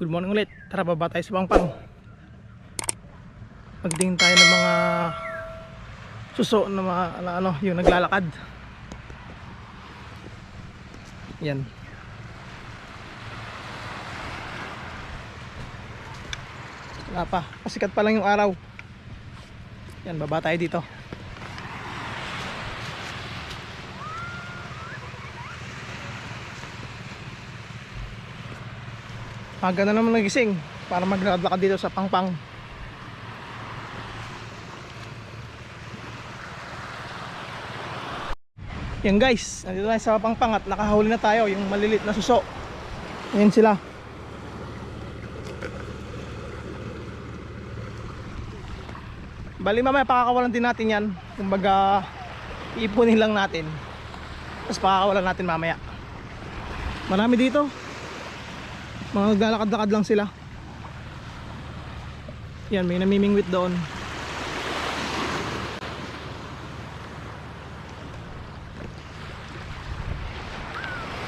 Good morning ulit. Tara baba tayo sa Pangpang. Magtingin tayo ng mga suso na mga na ano, yung naglalakad. Yan. Wala pa. Pasikat pa lang yung araw. Yan, baba tayo dito. Aga na naman nagising para maglakad-lakad dito sa Pangpang. Yan guys, nandito tayo sa Pangpang at nakahuli na tayo yung malilit na suso. Ayan sila. Bali mamaya pakakawalan din natin yan. Kumbaga iipunin lang natin. Tapos pakakawalan natin mamaya. Marami dito. Mga naglalakad-lakad lang sila. Yan, may namimingwit doon.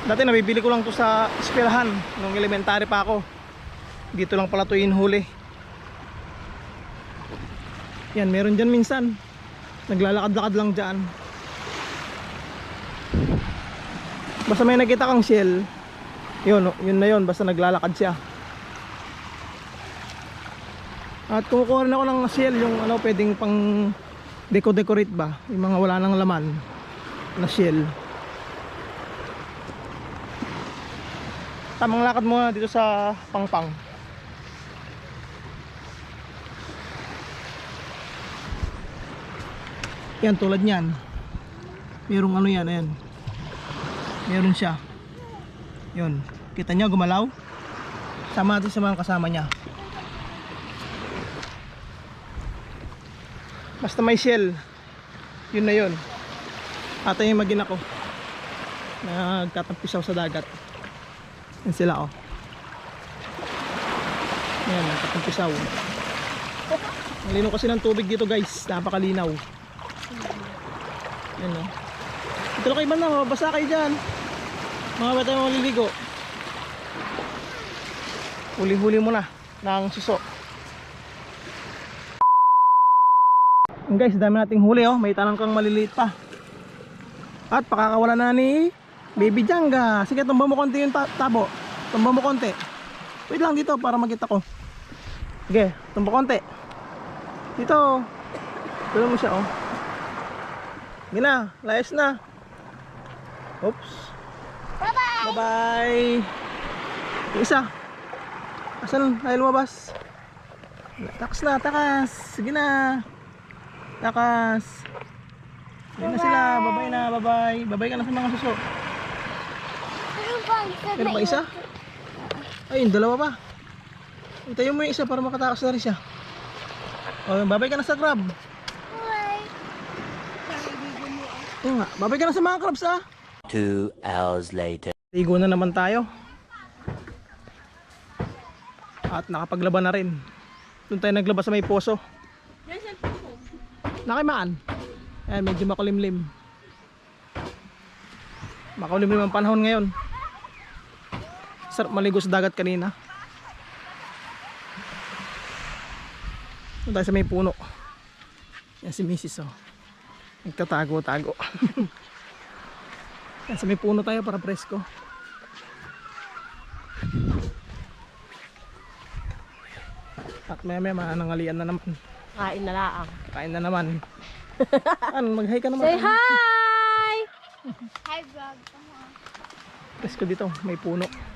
Dati nabibili ko lang to sa eskwelahan nung elementary pa ako. Dito lang pala to huli. Yan, meron dyan minsan. Naglalakad-lakad lang dyan. Basta may nakita kang shell, yun, yun na yun, basta naglalakad siya. At kumukuha rin ako ng shell, yung ano, pwedeng pang deco-decorate ba, yung mga wala nang laman na shell. Tamang lakad muna dito sa Pangpang. Yan, tulad niyan. Merong ano yan, ayan. Meron siya. Yun. Kita nyo gumalaw? Sama natin sa mga kasama niya. Basta may shell. Yun na yun. Ata yung magin ako. Nagtatampisaw sa dagat. Yan sila oh. Yan, nagtatampisaw. Malinaw kasi ng tubig dito guys. Napakalinaw. Yan oh. Ito na kayo ba na? Mabasa kayo dyan. Mga ba tayo maliligo? Huli-huli mo na ng suso. Yan guys, dami nating huli oh. May talangkang maliliit pa. At pakakawala na ni Baby Janga. Sige, tumba mo konti yung ta- tabo. Tumba mo konti. Wait lang dito para makita ko. Sige, tumba konti. Dito. Tulo mo siya oh. Sige na, layas na. Oops. Bye-bye. Yung isa. Asan? Ayaw lumabas. Takas na, takas. Sige na. Takas. Ayun na sila. Bye-bye na, bye-bye. Bye-bye ka na sa mga suso. Ano ba? Isa Pero ba ba isa? Ay, yung dalawa pa. Itayo mo yung isa para makatakas na rin siya. O, babay ka na sa crab. Oo nga, babay ka na sa mga crabs ah. Two hours later. Ligo na naman tayo. At nakapaglaban na rin. Doon tayo naglaba sa may poso. Nakimaan. Ayan, medyo makulimlim. Makulimlim ang panahon ngayon. Sarap maligo sa dagat kanina. Doon tayo sa may puno. Yan si Mrs. Oh. Nagtatago-tago. Yan, sa may puno tayo para presko. At maya maya manangalian na naman. Kain na lang. Kain na naman. ano, mag-hi ka naman. Say hi! Hi, vlog. Presko dito, may puno.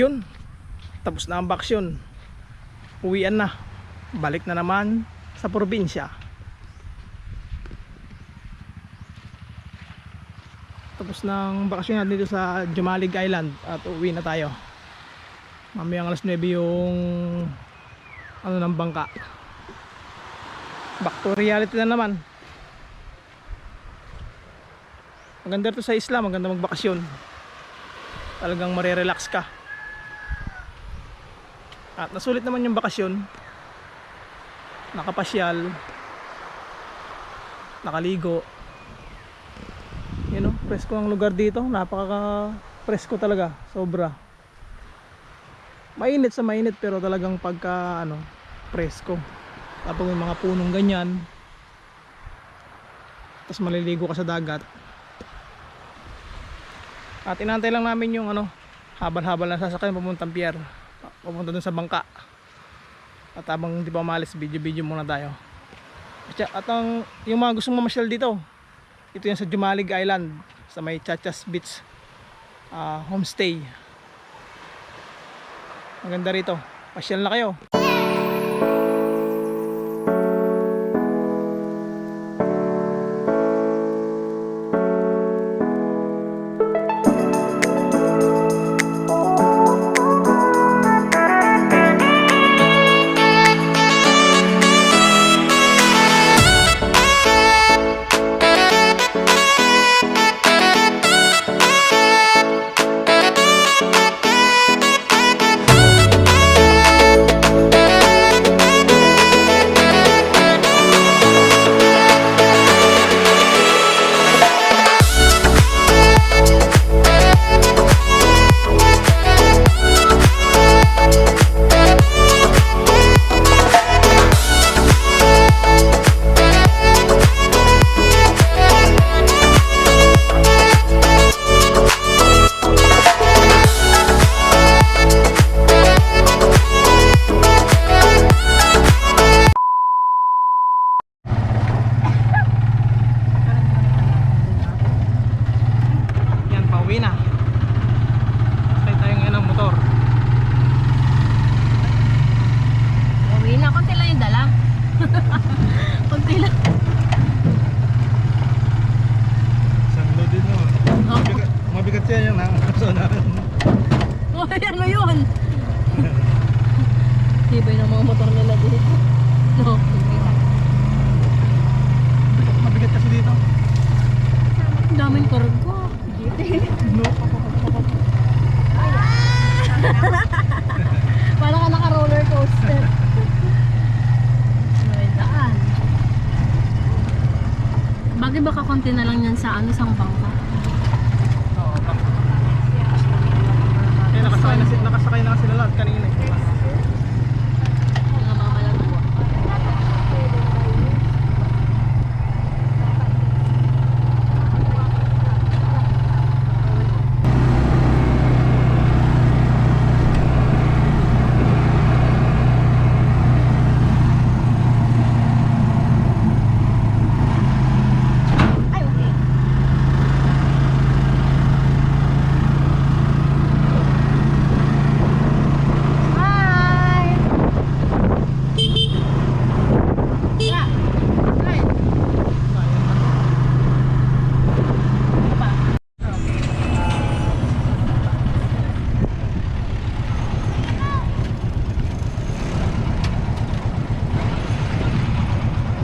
Yun. Tapos na ang baksyon. Uwian na. Balik na naman sa probinsya. Tapos ng bakasyon natin dito sa Jumalig Island at uwi na tayo. Mamayang alas 9 yung ano ng bangka. Back to reality na naman. Maganda to sa isla, maganda magbakasyon. Talagang marerelax ka. At nasulit naman yung bakasyon. nakapasyal, nakaligo. Yun o, presko ang lugar dito. Napaka presko talaga, sobra. Mainit sa mainit pero talagang pagka ano, presko. Tapos may mga punong ganyan. Tapos maliligo ka sa dagat. At inantay lang namin yung ano, habal-habal na sasakyan papuntang pier. Papunta dun sa bangka. At habang di pa umalis, video-video muna tayo. At, at ang, yung mga gustong mamasyal dito, ito yung sa Jumalig Island, sa may Chachas Beach ah, homestay. Maganda rito. Pasyal na kayo. Ang daming kargo. No. Para ka naka roller coaster. May daan. Bagay baka konti na lang yan sa ano, sang bangka. Oo, bak- Eh, nakasakay na, si- nakasakay na sila lahat kanina. eh. Mga mga malagwa. Ay, okay. Hi! Yeah. Hi.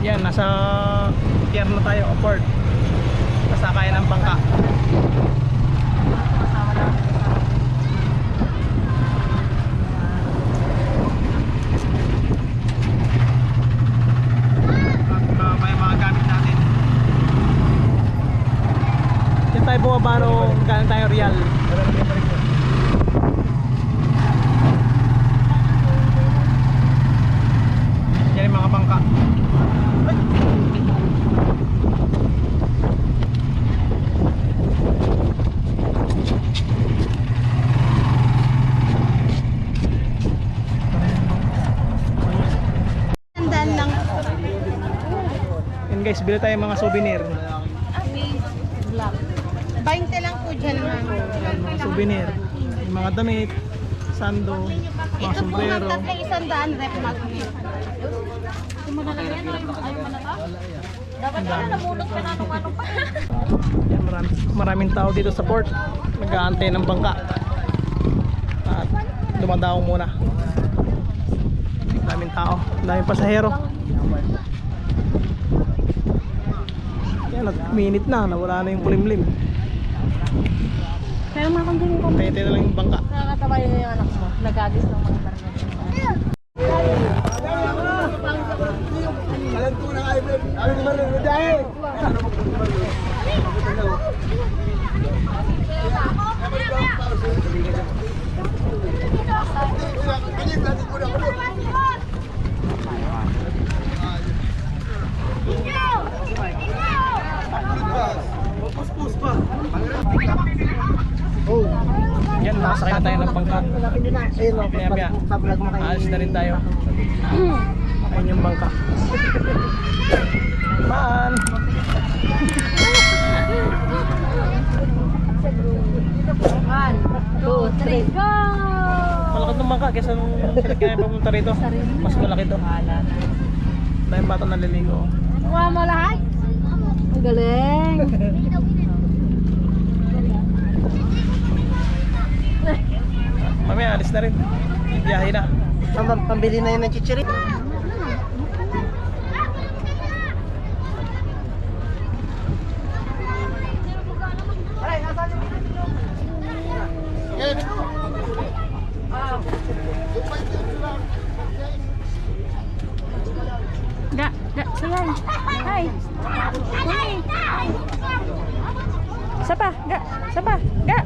Yan, nasa pier na tayo, o port. Kasakayan ng bangka. At uh, may mga gamit natin. Yan tayo bumaba nung galing tayo real. Yan yung mga bangka. Ay! Tandaan lang. Yan guys, bili tayo mga souvenir. 20 lang po dyan, ma'am. Mga souvenir. Yung mga damit, sando, mga Ito po, ma'am, sombrero. tatlo isang daan rep magnet. Yan, marami, maraming tao dito sa port. Nag-aantay ng bangka. At dumadaong muna. Daming tao, daming pasahero. Yan, nag-minute na, nawala na yung kulimlim. Kaya mga kung ganyan ko. Tete na lang yung bangka. Nakakatawa yun yung anak mo. Nagagis ng mga target. Alam ko na kayo, Alam ko na kayo, Alam ko na kayo, rin tayo. Ayun yung bangka. Man! One, two, three, go! Malaki ng bangka kaysa nung sinagkaya papunta rito. Mas malaki to. Dahil bata naliligo. Kuha mo lahat? Ang galing! Mamaya alis na rin. Biyahe na. Pam- Pambili na yun ng chichiri. Ga, ga, sayan. Hi. Hi. Sapa, ga, sapa, ga.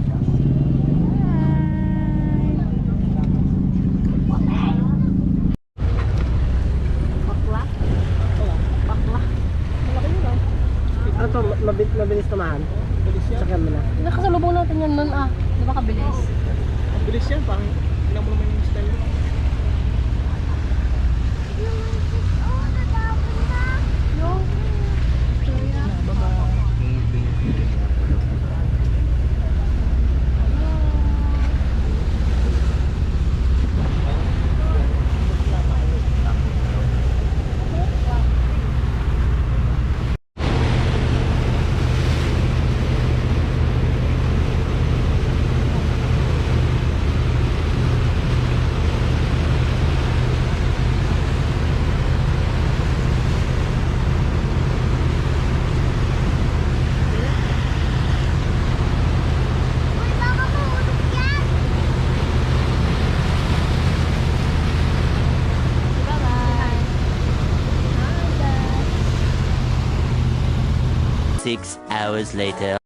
Hours later.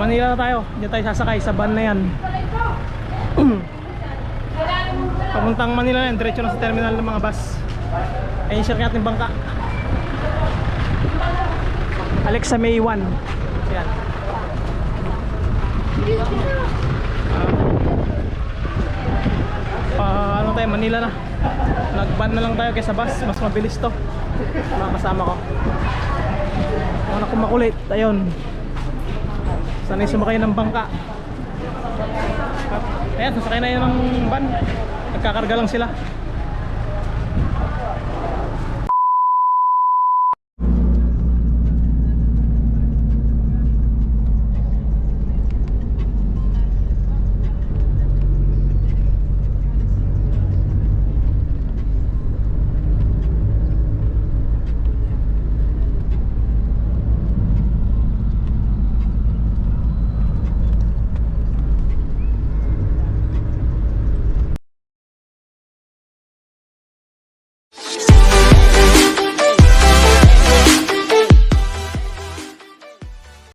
Pamanila na tayo. Diyan tayo sasakay sa van na yan. Papuntang Manila na. Diretso na sa terminal ng mga bus. Ayun share natin bangka. Alexa May 1. Yan. Ah, ano tayo, Manila na. Nag-van na lang tayo kaysa bus. Mas mabilis to. Mga ko. Yung anak ko makulit, ayun. Sanay sumakay ng bangka. Ayan, sasakay na yun ng van. Nagkakarga lang sila.